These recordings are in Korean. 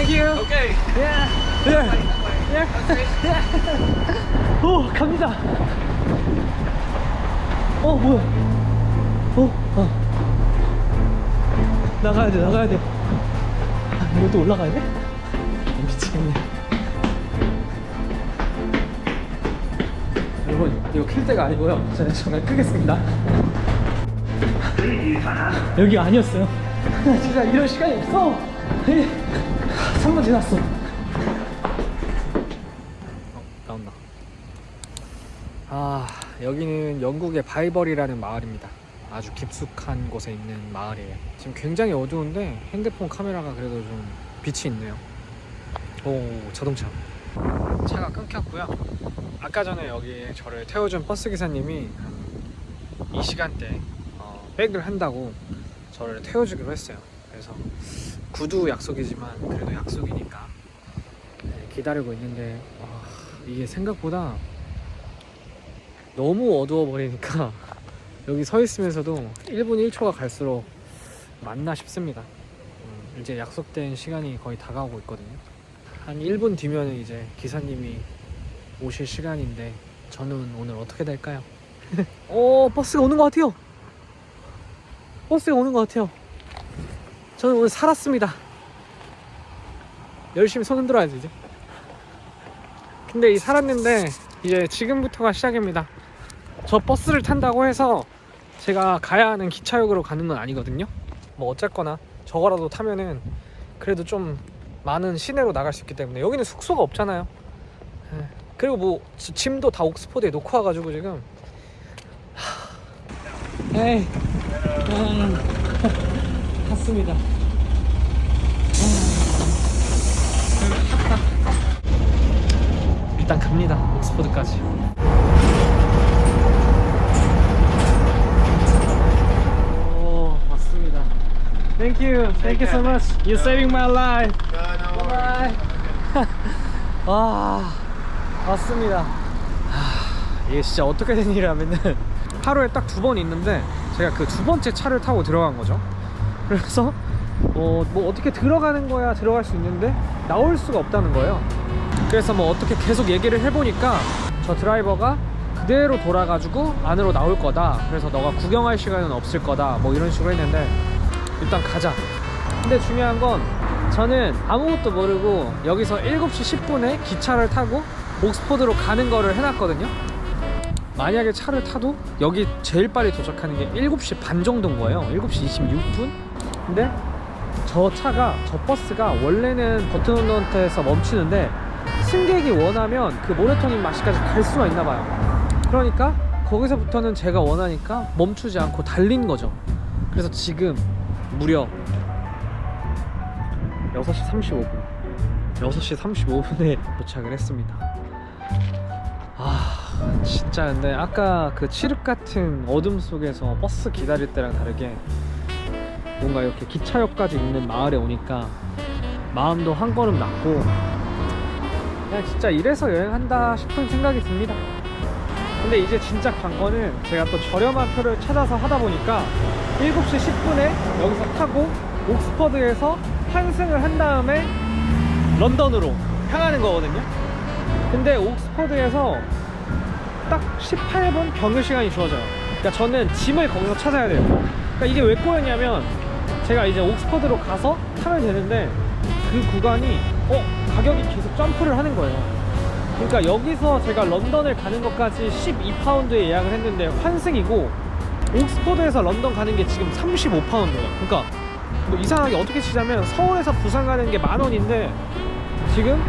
Thank you. Okay. Yeah. Yeah. Yeah. 오, 갑니다. 어, 뭐야? 어, 어. 나가야 돼, 나가야 돼. 아, 이것도 올라가야 돼? 아, 미치겠네. 여러분, 이거 킬 때가 아니고요. 저는 잠깐 끄겠습니다. 여기 아니었어요. 나 진짜 이럴 시간이 없어. 3분 지났어. 나온다. 아, 여기는 영국의 바이벌이라는 마을입니다. 아주 깊숙한 곳에 있는 마을이에요. 지금 굉장히 어두운데 핸드폰 카메라가 그래도 좀 빛이 있네요. 오, 자동차. 차가 끊겼고요. 아까 전에 여기 저를 태워준 버스 기사님이 한이 시간대 어, 백을 한다고 저를 태워주기로 했어요. 그래서 구두 약속이지만 그래도 약속이니까 네, 기다리고 있는데 와, 이게 생각보다 너무 어두워 버리니까 여기 서 있으면서도 1분 1초가 갈수록 맞나 싶습니다. 음, 이제 약속된 시간이 거의 다가오고 있거든요. 한 1분 뒤면 이제 기사님이 오실 시간인데 저는 오늘 어떻게 될까요? 오 버스가 오는 것 같아요. 버스가 오는 것 같아요. 저는 오늘 살았습니다. 열심히 손 흔들어야지 이제. 근데 이 살았는데 이제 지금부터가 시작입니다. 저 버스를 탄다고 해서 제가 가야 하는 기차역으로 가는 건 아니거든요. 뭐 어쨌거나 저거라도 타면은 그래도 좀 많은 시내로 나갈 수 있기 때문에 여기는 숙소가 없잖아요. 예. 그리고 뭐 지- 짐도 다 옥스퍼드에 놓고 와가지고 지금. 하... 에이, 음, 갔습니다. 일단 갑니다. 옥스퍼드까지. 오, 왔습니다. Thank you. Thank you so much. You're saving my life. Bye. 와, 왔습니다. 하, 이게 진짜 어떻게 된 일이라면은 하루에 딱 두 번 있는데 제가 그 두 번째 차를 타고 들어간 거죠. 그래서 어, 뭐 어떻게 들어가는 거야 들어갈 수 있는데 나올 수가 없다는 거예요. 그래서 뭐 어떻게 계속 얘기를 해보니까 저 드라이버가 그대로 돌아가지고 안으로 나올 거다. 그래서 너가 구경할 시간은 없을 거다. 뭐 이런 식으로 했는데 일단 가자. 근데 중요한 건 저는 아무것도 모르고 여기서 7시 10분에 기차를 타고 옥스포드로 가는 거를 해놨거든요. 만약에 차를 타도 여기 제일 빨리 도착하는 게 7시 반 정도인 거예요. 7시 26분? 근데 저 차가, 저 버스가 원래는 버튼원터에서 멈추는데 승객이 원하면 그 모레토님 마시까지 갈 수가 있나 봐요. 그러니까 거기서부터는 제가 원하니까 멈추지 않고 달린 거죠. 그래서 지금 무려 6시 35분 6시 35분에 도착을 했습니다 아 진짜 근데 아까 그 칠흑 같은 어둠 속에서 버스 기다릴 때랑 다르게 뭔가 이렇게 기차역까지 있는 마을에 오니까 마음도 한 걸음 낫고 그냥 진짜 이래서 여행한다 싶은 생각이 듭니다 근데 이제 진짜 관건은 제가 또 저렴한 표를 찾아서 하다 보니까 7시 10분에 여기서 타고 옥스퍼드에서 환승을 한 다음에 런던으로 향하는 거거든요. 근데 옥스퍼드에서 딱 18분 경유 시간이 주어져요. 그러니까 저는 짐을 거기서 찾아야 돼요. 그러니까 이게 왜 꼬였냐면 제가 이제 옥스퍼드로 가서 타면 되는데 그 구간이 어 가격이 계속 점프를 하는 거예요. 그러니까 여기서 제가 런던을 가는 것까지 12파운드에 예약을 했는데 환승이고 옥스퍼드에서 런던 가는 게 지금 35파운드예요. 그러니까 뭐 이상하게 어떻게 치자면 서울에서 부산 가는 게 만 원인데 지금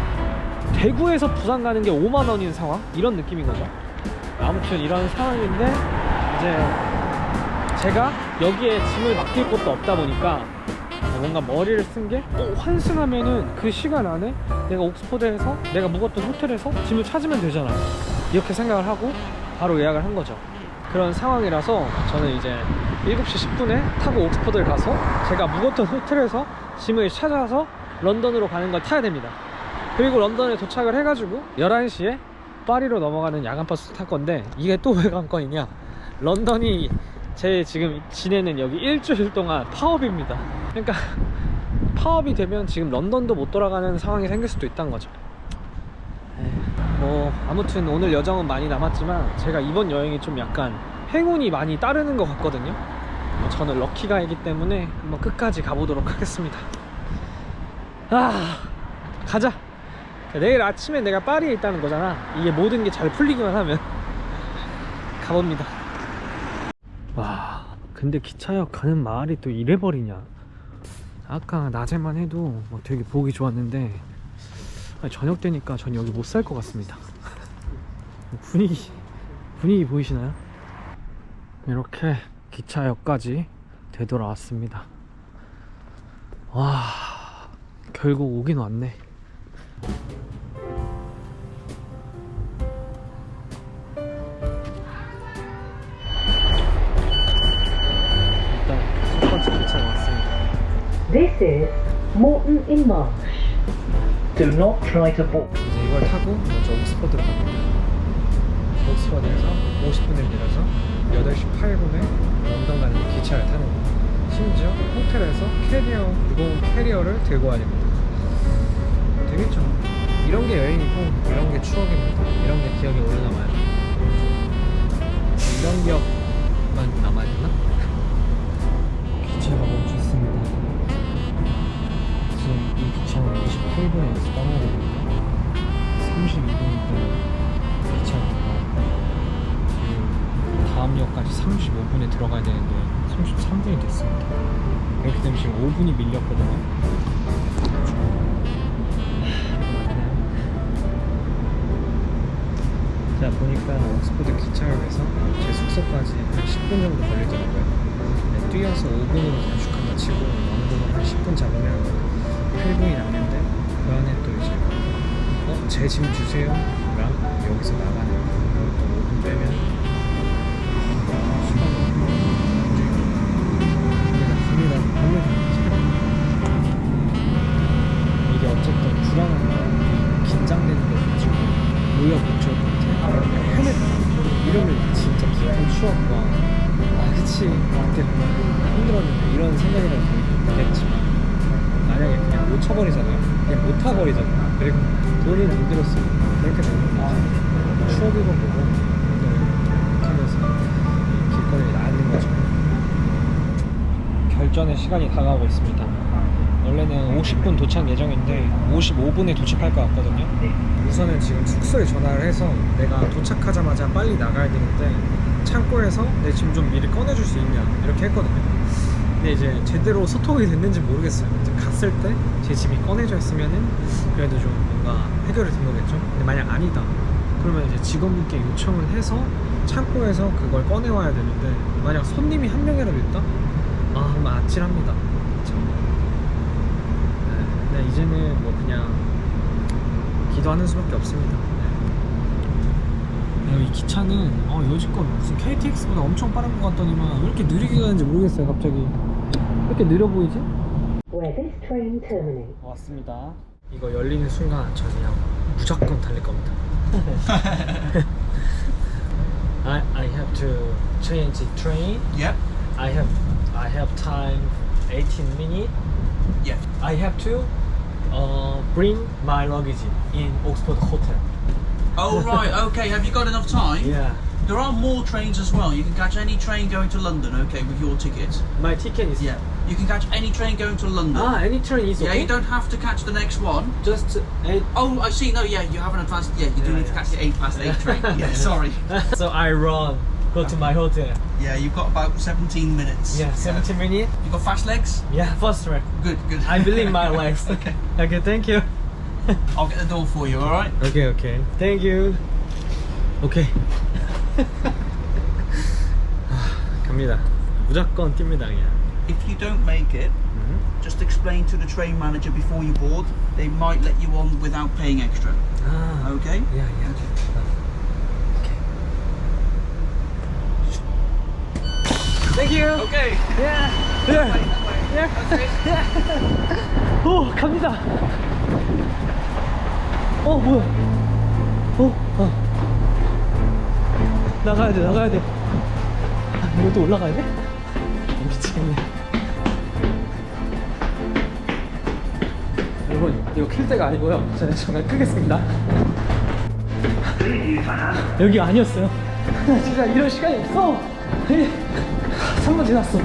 대구에서 부산 가는 게 5만 원인 상황 이런 느낌인 거죠. 아무튼 이런 상황인데 이제 제가 여기에 짐을 맡길 곳도 없다 보니까 뭔가 머리를 쓴게 어, 환승하면은 그 시간 안에 내가 옥스퍼드에서 내가 묵었던 호텔에서 짐을 찾으면 되잖아 이렇게 생각을 하고 바로 예약을 한 거죠. 그런 상황이라서 저는 이제 7시 10분에 타고 옥스퍼드를 가서 제가 묵었던 호텔에서 짐을 찾아서 런던으로 가는 걸 타야 됩니다. 그리고 런던에 도착을 해가지고 11시에 파리로 넘어가는 야간버스 탈 건데 이게 또 왜 관건이냐? 런던이 제 지금 지내는 여기 일주일 동안 파업입니다 그러니까 파업이 되면 지금 런던도 못 돌아가는 상황이 생길 수도 있다는 거죠. 에이, 뭐 아무튼 오늘 여정은 많이 남았지만 제가 이번 여행이 좀 약간 행운이 많이 따르는 것 같거든요. 뭐 저는 럭키가이기 때문에 한번 끝까지 가보도록 하겠습니다. 아 가자. 내일 아침에 내가 파리에 있다는 거잖아. 이게 모든 게 잘 풀리기만 하면 가봅니다. 와, 근데 기차역 가는 마을이 또 이래버리냐? 아까 낮에만 해도 뭐 되게 보기 좋았는데 아니, 저녁 되니까 전 여기 못 살 것 같습니다. 분위기 분위기 보이시나요? 이렇게 기차역까지 되돌아왔습니다. 와, 결국 오긴 왔네. Is Morton in Marsh. Do not try to book. 이제 이걸 타고 먼저 옥스퍼드로 갑니다. 옥스퍼드에서 50분을 내려서 8시 8분에 런던 가는 기차를 타는 겁니다. 심지어 호텔에서 캐리어, 무거운 캐리어를 들고 됩니다. 되겠죠. 이런 게 여행이고, 이런 게 추억입니다. 이런 게 기억에 오래 남아요. 이런 기억 되면 지금 5분이 밀렸거든요. 자 보니까 옥스퍼드 기차역에서 제 숙소까지 한 10분 정도 걸리더라고요. 네, 뛰어서 5분으로 단축한다 치고 왕복을 한 10분 잡으면 8분이 남는데 그 안에 또 이제 어? 제 짐 주세요 랑 여기서 나가는 그것도 5분 빼면 아 그치 그때 힘들었는데 이런 생각이라도 들겠지만 만약에 그냥 놓쳐버리잖아요. 그냥 못 타버리잖아요. 그리고 돈은 돈 들었어요. 그렇게 되면 아, 추억이고 뭐고 하면서 길거리에 나앉는 거죠. 결전의 시간이 다가오고 있습니다. 원래는 50분 도착 예정인데 55분에 도착할 것 같거든요. 우선은 지금 숙소에 전화를 해서 내가 도착하자마자 빨리 나가야 되는데 창고에서 내 짐 좀 미리 꺼내줄 수 있냐 이렇게 했거든요. 근데 이제 제대로 소통이 됐는지 모르겠어요. 이제 갔을 때제 집이 꺼내져 있으면은 그래도 좀 뭔가 해결이 된 거겠죠. 근데 만약 아니다. 그러면 이제 직원분께 요청을 해서 창고에서 그걸 꺼내와야 되는데 만약 손님이 한 명이라도 있다? 아, 그럼 아찔합니다. 그쵸? 네, 근데 이제는 뭐 그냥 기도하는 수밖에 없습니다. 네. 이 기차는 어, 여지껏 무슨 KTX보다 엄청 빠른 것 같더니만 왜 이렇게 느리게 가는지 모르겠어요 갑자기 왜 이렇게 느려 보이지? 왔습니다 이거 열리는 순간 저 그냥 무조건 달릴 겁니다 I, I have to change the train Yep. I have I have time 18 minutes Yeah. I have to uh, bring my luggage in Oxford Hotel Oh right. Okay. Have you got enough time? yeah There are more trains as well. You can catch any train going to London. Okay, with your ticket. my ticket is Yeah. You can catch any train going to London. ah any train is yeah. okay You don't have to catch the next one. just oh, I see. No. Yeah. You have an advanced. Yeah. You do Yeah, need to catch the eight past eight train. Yeah. Sorry. so I run go to my hotel Yeah. You've got about 17 minutes. yeah 17 minutes You got fast legs. yeah fast track Good. Good. I believe my legs okay. okay thank you I'll get the door for you. All right. okay okay thank you 오케이 아, 갑니다 무조건 뜁니다 그냥 If you don't make it, just explain to the train manager before you board. They might let you on without paying extra. 아 Okay. 야, 야. Thank you. Okay. Yeah. Yeah. Yeah. 오, 갑니다. 어, 뭐야? 어, 어. 나가야 돼, 나가야 돼. 아, 이것도 올라가야 돼? 어, 미치겠네. 여러분 이거 킬 때가 아니고요. 제가 잠깐 끄겠습니다. 여기 아니었어요. 나 진짜 이럴 시간이 없어. 3분 지났어.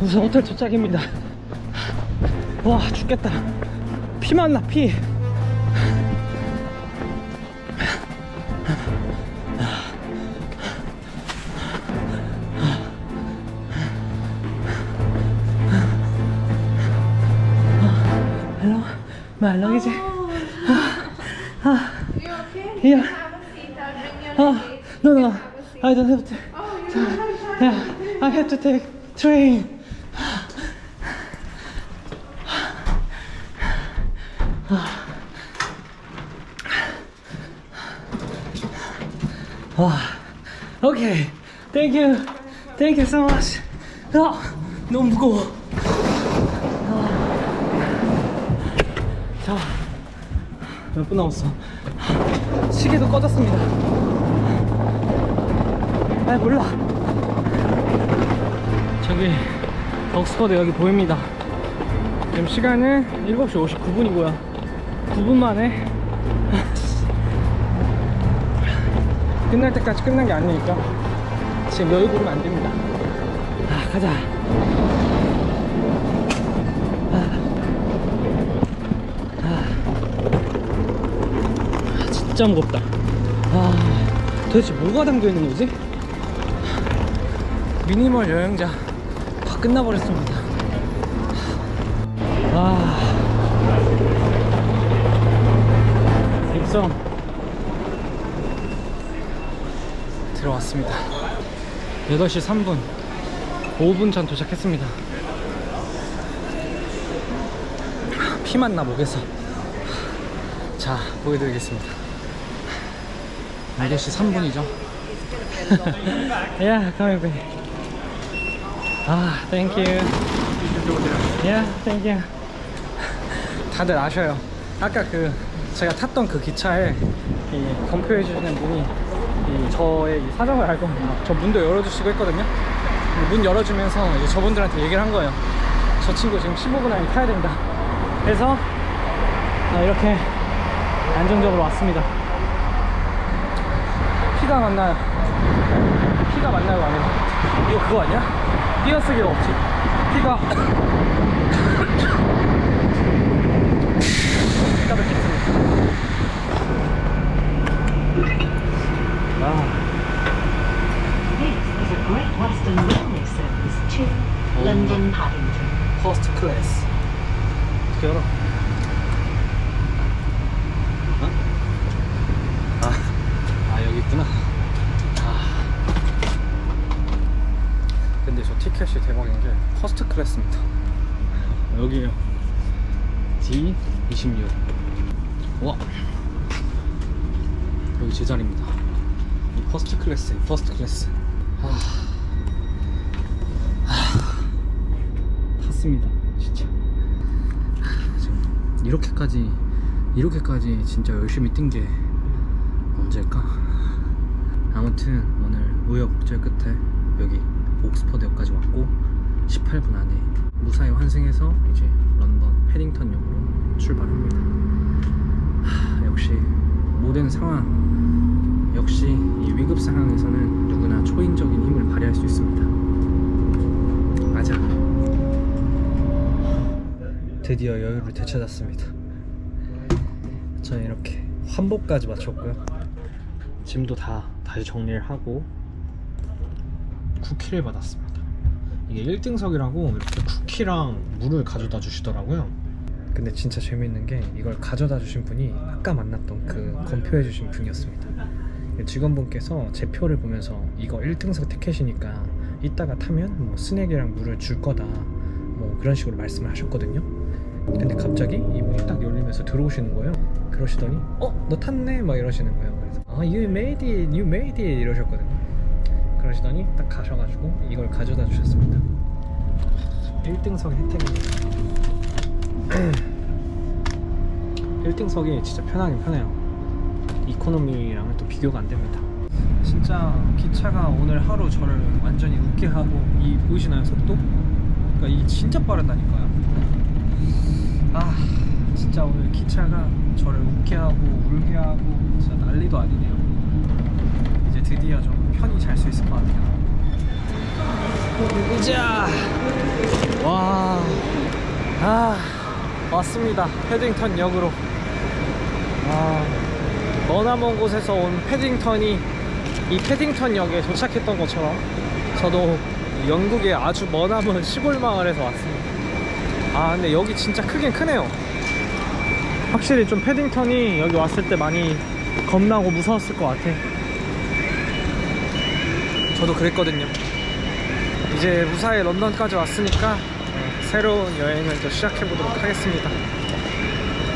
우선 호텔 도착입니다. 와 죽겠다. 피만 나 피. Hello, my luggage. You okay? Yeah. Oh, no, no. I don't have to. Oh, you don't have time. Yeah, I have to take train. 와, 오케이, thank you, so much. 아, 너무 무거워. 아. 자, 몇 분 남았어? 시계도 꺼졌습니다. 아 몰라 저기 벅스퍼드 여기 보입니다 지금 시간은 7시 59분이고요 9분 만에 끝날 때까지 끝난 게 아니니까 지금 여유 부리면 안 됩니다 아 가자 아, 진짜 무겁다 아 도대체 뭐가 담겨 있는 거지? 미니멀 여행자 다 끝나버렸습니다. 아 입성 들어왔습니다. 8시 3분 5분 전 도착했습니다. 피만 나 목에서 자 보여드리겠습니다. 8시 3분이죠. yeah, coming back. 아, thank you. Yeah, thank you. 다들 아셔요. 아까 그 제가 탔던 그 기차에 이 검표해 주시는 분이 이 저의 이 사정을 알고 저 문도 열어주시고 했거든요. 문 열어주면서 이제 저분들한테 얘기를 한 거예요. 저 친구 지금 15분 안에 타야 된다. 그래서 아, 이렇게 안정적으로 왔습니다. 피가 맞나요? 피가 맞나요? 아니요? 이거 그거 아니야? 띄어쓰기가 없지. 피가 뵙겠습니다. 아, This is a Great Western Railway service to London Paddington. 퍼스트 클래스. 어떻게 열어? 어? 아, 아 여기 있구나. 아. 근데 저 티켓이 대박인 게 퍼스트 클래스입니다. 여기에요. D26. 와. 여기 제 자리입니다. 이 퍼스트 클래스, 퍼스트 클래스. 아. 탔습니다. 진짜. 지금 이렇게까지 이렇게까지 진짜 열심히 뛴 게 언제일까? 아무튼 오늘 우여곡절 끝에 여기 옥스퍼드역까지 왔고 18분 안에 무사히 환승해서 이제 런던 패딩턴역으로 출발합니다. 하, 역시 모든 상황 역시 이 위급 상황에서는 누구나 초인적인 힘을 발휘할 수 있습니다. 맞아. 드디어 여유를 되찾았습니다. 저는 이렇게 환복까지 마쳤고요. 짐도 다 다시 정리를 하고 쿠키를 받았습니다. 이게 1등석이라고 이렇게 쿠키랑 물을 가져다 주시더라고요. 근데 진짜 재밌는 게 이걸 가져다 주신 분이 아까 만났던 그 검표해 주신 분이었습니다. 직원분께서 제 표를 보면서 이거 1등석 티켓이니까 이따가 타면 뭐 스낵이랑 물을 줄 거다 뭐 그런 식으로 말씀을 하셨거든요. 근데 갑자기 이 문이 딱 열리면서 들어오시는 거예요. 그러시더니 어? 너 탔네? 막 이러시는 거예요. 그래서 아 you made it, you made it 이러셨거든요. 그러시더니 딱 가셔가지고 이걸 가져다 주셨습니다. 1등석 혜택입니다. 1등석이 진짜 편하긴 편해요. 이코노미랑은 또 비교가 안 됩니다. 진짜 기차가 오늘 하루 저를 완전히 웃게 하고 이 보이시나요 속도? 그러니까 이 진짜 빠르다니까요. 아 진짜 오늘 기차가 저를 웃게 하고 울게 하고 진짜 난리도 아니네요 이제 드디어 좀 편히 잘 수 있을 것 같아요 자, 와, 아, 왔습니다. 패딩턴 역으로. 아, 머나먼 곳에서 온 패딩턴이 이 패딩턴 역에 도착했던 것처럼 저도 영국의 아주 머나먼 시골 마을에서 왔습니다. 아, 근데 여기 진짜 크긴 크네요. 확실히 좀 패딩턴이 여기 왔을 때 많이 겁나고 무서웠을 것 같아. 저도 그랬거든요. 이제 무사히 런던까지 왔으니까 어, 새로운 여행을 또 시작해 보도록 하겠습니다.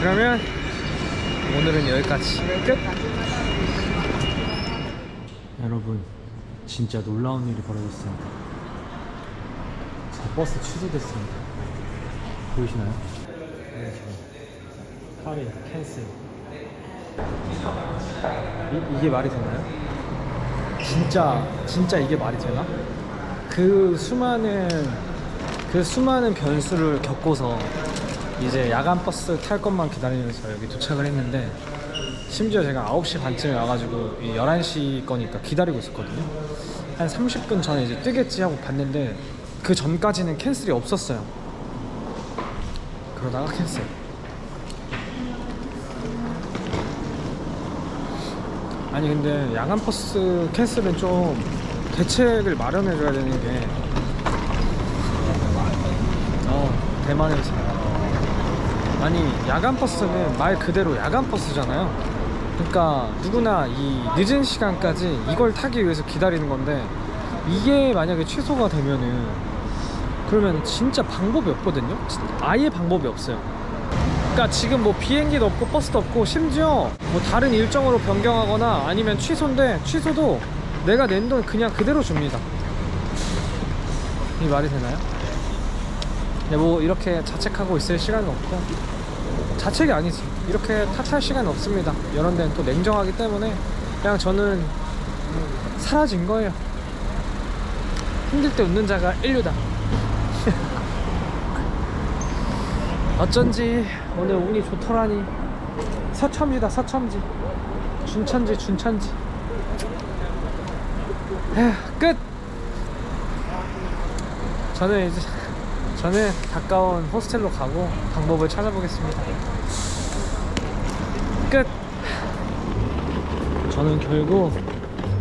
그러면 오늘은 여기까지 끝. 여러분 진짜 놀라운 일이 벌어졌습니다. 제 버스 취소됐습니다. 보이시나요? 네, 파리 캔슬. 이, 이게 말이 되나요? 진짜 진짜 이게 말이 되나? 그 수많은 그 수많은 변수를 겪고서 이제 야간 버스 탈 것만 기다리면서 여기 도착을 했는데 심지어 제가 9시 반쯤에 와가지고 이 11시 거니까 기다리고 있었거든요. 한 30분 전에 이제 뜨겠지 하고 봤는데 그 전까지는 캔슬이 없었어요. 그러다가 캔슬. 아니 근데 야간 버스 캔슬은 좀 대책을 마련해 줘야 되는 게 어, 대만에서 아니 야간 버스는 말 그대로 야간 버스잖아요. 그러니까 누구나 이 늦은 시간까지 이걸 타기 위해서 기다리는 건데 이게 만약에 취소가 되면은 그러면 진짜 방법이 없거든요. 아예 방법이 없어요. 그러니까 지금 뭐 비행기도 없고 버스도 없고 심지어 뭐 다른 일정으로 변경하거나 아니면 취소인데 취소도 내가 낸 돈 그냥 그대로 줍니다. 이 말이 되나요? 네, 뭐 이렇게 자책하고 있을 시간은 없고 자책이 아니지 이렇게 탓할 시간은 없습니다. 이런 데는 또 냉정하기 때문에 그냥 저는 사라진 거예요. 힘들 때 웃는 자가 인류다. 어쩐지 오늘 운이 좋더라니 서첨지다 서첨지 준천지 준천지 에휴, 끝 저는 이제 저는 가까운 호스텔로 가고 방법을 찾아보겠습니다. 끝! 저는 결국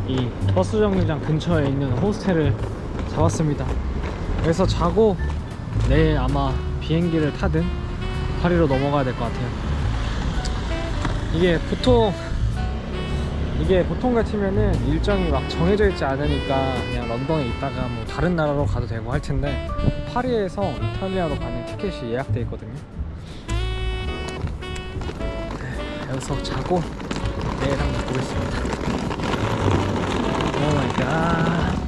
이 버스 정류장 근처에 있는 호스텔을 잡았습니다. 여기서 자고 내일 아마 비행기를 타든 파리로 넘어가야 될 것 같아요. 이게 보통 이게 보통 같으면은 일정이 막 정해져 있지 않으니까 그냥 런던에 있다가 뭐 다른 나라로 가도 되고 할 텐데 파리에서 이탈리아로 가는 티켓이 예약돼 있거든요. 네, 여기서 자고 내일 한번 보겠습니다. 오 마이 갓.